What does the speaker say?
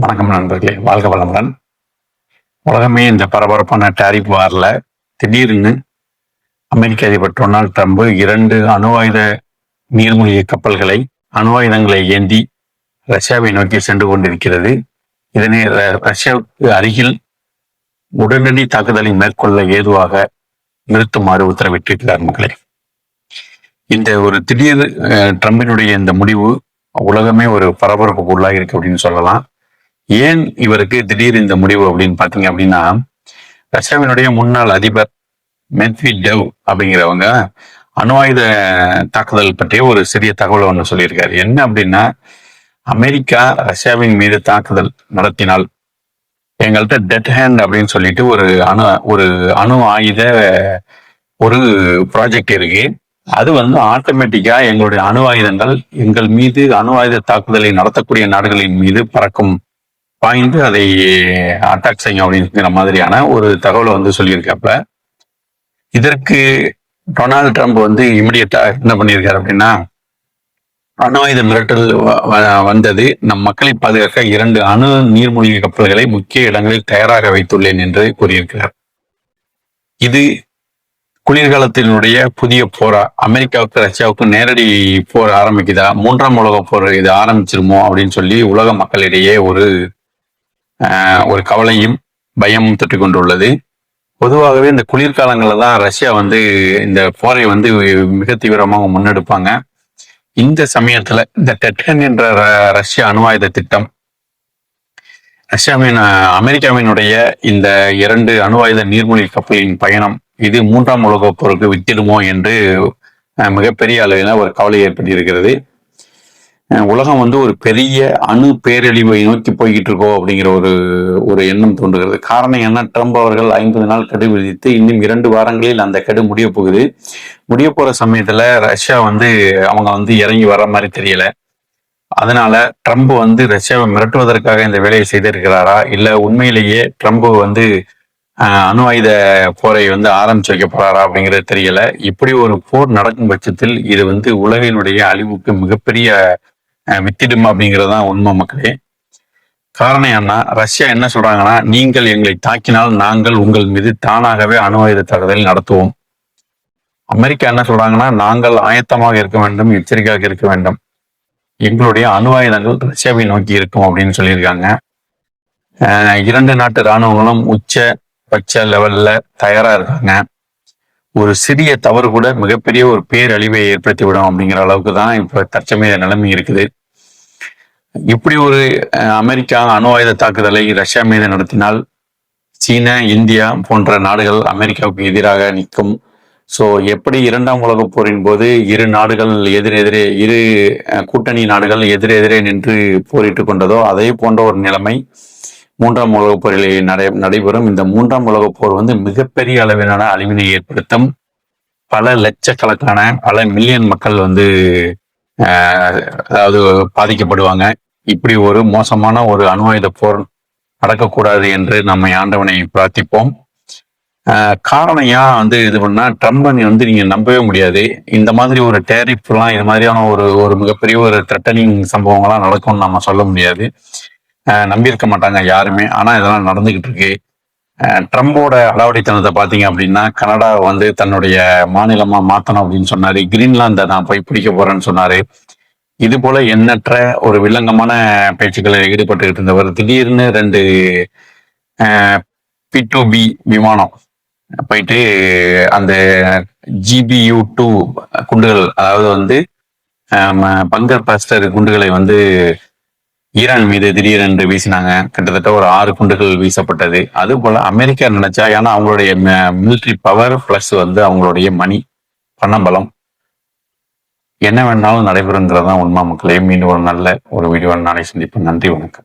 வணக்கம் நண்பர்களே வாழ்க வளமுடன். உலகமே இந்த பரபரப்பான டாரிஃப் வாரில் திடீர்னு அமெரிக்க அதிபர் டொனால்ட் ட்ரம்ப் இரண்டு அணு ஆயுத நீர்மூழ்கி கப்பல்களை அணு ஆயுதங்களை ஏந்தி ரஷ்யாவை நோக்கி சென்று கொண்டிருக்கிறது. இதனை ர- ரஷ்யாவுக்கு அருகில் உடனடி தாக்குதலை மேற்கொள்ள ஏதுவாக நிறுத்துமாறு உத்தரவிட்டிருக்கிறார் மக்களே. இந்த ஒரு திடீர் ட்ரம்பினுடைய இந்த முடிவு உலகமே ஒரு பரபரப்புக்கு உள்ளாகி இருக்கு அப்படின்னு சொல்லலாம். ஏன் இவருக்கு திடீர் இந்த முடிவு அப்படின்னு பாத்தீங்க அப்படின்னா ரஷ்யாவினுடைய முன்னாள் அதிபர் மெத்வி டெவ் அப்படிங்கிறவங்க அணு ஆயுத தாக்குதல் பற்றிய ஒரு சிறிய தகவல் ஒன்று சொல்லியிருக்காரு. என்ன அப்படின்னா அமெரிக்கா ரஷ்யாவின் மீது தாக்குதல் நடத்தினால் எங்கள்கிட்ட டெட் ஹேண்ட் அப்படின்னு சொல்லிட்டு ஒரு அணு ஒரு அணு ஆயுத ஒரு ப்ராஜெக்ட் இருக்கு. அது வந்து ஆட்டோமேட்டிக்கா எங்களுடைய அணு ஆயுதங்கள் எங்கள் மீது அணு ஆயுத தாக்குதலை நடத்தக்கூடிய நாடுகளின் மீது பறக்கும் பாய்ந்து அதை அட்டாக் செய்யும் அப்படிங்கிற மாதிரியான ஒரு தகவலை வந்து சொல்லியிருக்கப்ப இதற்கு டொனால்ட் ட்ரம்ப் வந்து இமிடியட்டா என்ன பண்ணியிருக்காரு அப்படின்னா அணு மிரட்டல் வ- வ- வந்தது. நம் மக்களை பாதுகாக்க இரண்டு அணு நீர்மூழ்கி கப்பல்களை முக்கிய இடங்களில் தயாராக வைத்துள்ளேன் என்று கூறியிருக்கிறார். இது குளிர்காலத்தினுடைய புதிய போரா. அமெரிக்காவுக்கு ரஷ்யாவுக்கு நேரடி போர் ஆரம்பிக்குதா? மூன்றாம் உலக போர் இது ஆரம்பிச்சிருமோ அப்படின்னு சொல்லி உலக மக்களிடையே ஒரு ஒரு கவலையும் பயமும் தொற்றிக் கொண்டுள்ளது பொதுவாகவே இந்த குளிர்காலங்களில் தான் ரஷ்யா வந்து இந்த போரை வந்து மிக தீவிரமாக முன்னெடுப்பாங்க. இந்த சமயத்துல இந்த டெட்டன் என்ற ர- ரஷ்ய அணுவாயுத திட்டம் ரஷ்யாவின் அமெரிக்காவினுடைய இந்த இரண்டு அணுவாயுத நீர்மூழ்கி கப்பலின் பயணம் இது மூன்றாம் உலகப் போருக்கு வித்திடுமோ என்று மிகப்பெரிய அளவில் ஒரு கவலை ஏற்பட்டிருக்கிறது. உலகம் வந்து ஒரு பெரிய அணு பேரழிவை நோக்கி போய்கிட்டு இருக்கோ அப்படிங்கிற ஒரு ஒரு எண்ணம் தோன்றுகிறது. காரணம் என்ன? ட்ரம்ப் அவர்கள் ஐம்பது நாள் கெடு விதித்து இன்னும் இரண்டு வாரங்களில் அந்த கெடு முடிய போகுது. முடிய போற சமயத்துல ரஷ்யா வந்து அவங்க வந்து இறங்கி வர்ற மாதிரி தெரியல. அதனால ட்ரம்ப் வந்து ரஷ்யாவை மிரட்டுவதற்காக இந்த வேலையை செய்திருக்கிறாரா? இல்ல உண்மையிலேயே ட்ரம்ப் வந்து அணு ஆயுத போரை வந்து ஆரம்பிச்சு வைக்க போறாரா அப்படிங்கிறது தெரியல. இப்படி ஒரு போர் நடக்கும் பட்சத்தில் இது வந்து உலகினுடைய அழிவுக்கு மிகப்பெரிய வித்திடும் அப்படிங்கிறது தான் உண்மை மக்களே. காரணம் என்ன? ரஷ்யா என்ன சொல்றாங்கன்னா நீங்கள் எங்களை தாக்கினால் நாங்கள் உங்கள் மீது தானாகவே அணு ஆயுத தாக்குதல் நடத்துவோம். அமெரிக்கா என்ன சொல்றாங்கன்னா நாங்கள் ஆயத்தமாக இருக்க வேண்டும் எச்சரிக்கையாக இருக்க வேண்டும். எங்களுடைய அணு ஆயுதங்கள் ரஷ்யாவை நோக்கி இருக்கும் அப்படின்னு சொல்லியிருக்காங்க. இரண்டு நாட்டு இராணுவங்களும் உச்ச பட்ச லெவல்ல தயாரா இருக்காங்க. ஒரு சிறிய தவறு கூட மிகப்பெரிய ஒரு பேரழிவை ஏற்படுத்தி விடும் அப்படிங்கிற அளவுக்கு தான் இப்ப தற்சமய நிலைமை இருக்குது. இப்படி ஒரு அமெரிக்கா அணு ஆயுத தாக்குதலை ரஷ்யா மீது நடத்தினால் சீனா இந்தியா போன்ற நாடுகள் அமெரிக்காவுக்கு எதிராக நிற்கும். ஸோ எப்படி இரண்டாம் உலகப் போரின் போது இரு நாடுகள் எதிரெதிரே இரு கூட்டணி நாடுகள் எதிரெதிரே நின்று போரிட்டு கொண்டதோ அதே போன்ற ஒரு நிலைமை மூன்றாம் உலகப் போரில் நடை நடைபெறும். இந்த மூன்றாம் உலகப் போர் வந்து மிகப்பெரிய அளவிலான அழிவினை ஏற்படுத்தும். பல லட்சக்கணக்கான பல மில்லியன் மக்கள் வந்து அதாவது பாதிக்கப்படுவாங்க. இப்படி ஒரு மோசமான ஒரு அணுவாயுத போர் நடக்கக்கூடாது என்று நம்மை ஆண்டவனை பிரார்த்திப்போம். காரணம் ஏன் வந்து இது பண்ணா ட்ரம்ப்னு வந்து நீங்க நம்பவே முடியாது. இந்த மாதிரி ஒரு டேரிஃப்லாம் எல்லாம் இது மாதிரியான ஒரு ஒரு மிகப்பெரிய ஒரு த்ரெட்டனிங் சம்பவங்கள்லாம் நடக்கும்னு நம்ம சொல்ல முடியாது. நம்பியிருக்க மாட்டாங்க யாருமே. ஆனா இதெல்லாம் நடந்துகிட்டு இருக்கு. ட்ரம்போட அடாவடித்தனத்தை பாத்தீங்க அப்படின்னா கனடா வந்து தன்னுடைய மாநிலமா மாத்தணும் அப்படின்னு சொன்னாரு. கிரீன்லாந்தை நான் போய் பிடிக்க போறேன்னு சொன்னாரு. இது போல எண்ணற்ற ஒரு வில்லங்கமான பேச்சுக்களில் ஈடுபட்டுக்கிட்டு இருந்தவர் திடீர்னு ரெண்டு பி டு பி விமானம் போயிட்டு அந்த ஜிபியூ டூ குண்டுகள் அதாவது வந்து பங்கர் பாஸ்டர் குண்டுகளை வந்து ஈரான் மீது திடீரென்று வீசினாங்க. கிட்டத்தட்ட ஒரு ஆறு குண்டுகள் வீசப்பட்டது. அது போல அமெரிக்கா நினைச்சா ஏன்னா அவங்களுடைய மிலிட்ரி பவர் பிளஸ் வந்து அவங்களுடைய மணி பணபலம் என்ன வேணாலும் நடைபெறுங்கிறதான் உண்மை மக்களே. மீண்டும் ஒரு நல்ல ஒரு வீடியோ நாளை சந்திப்போம். நன்றி வணக்கம்.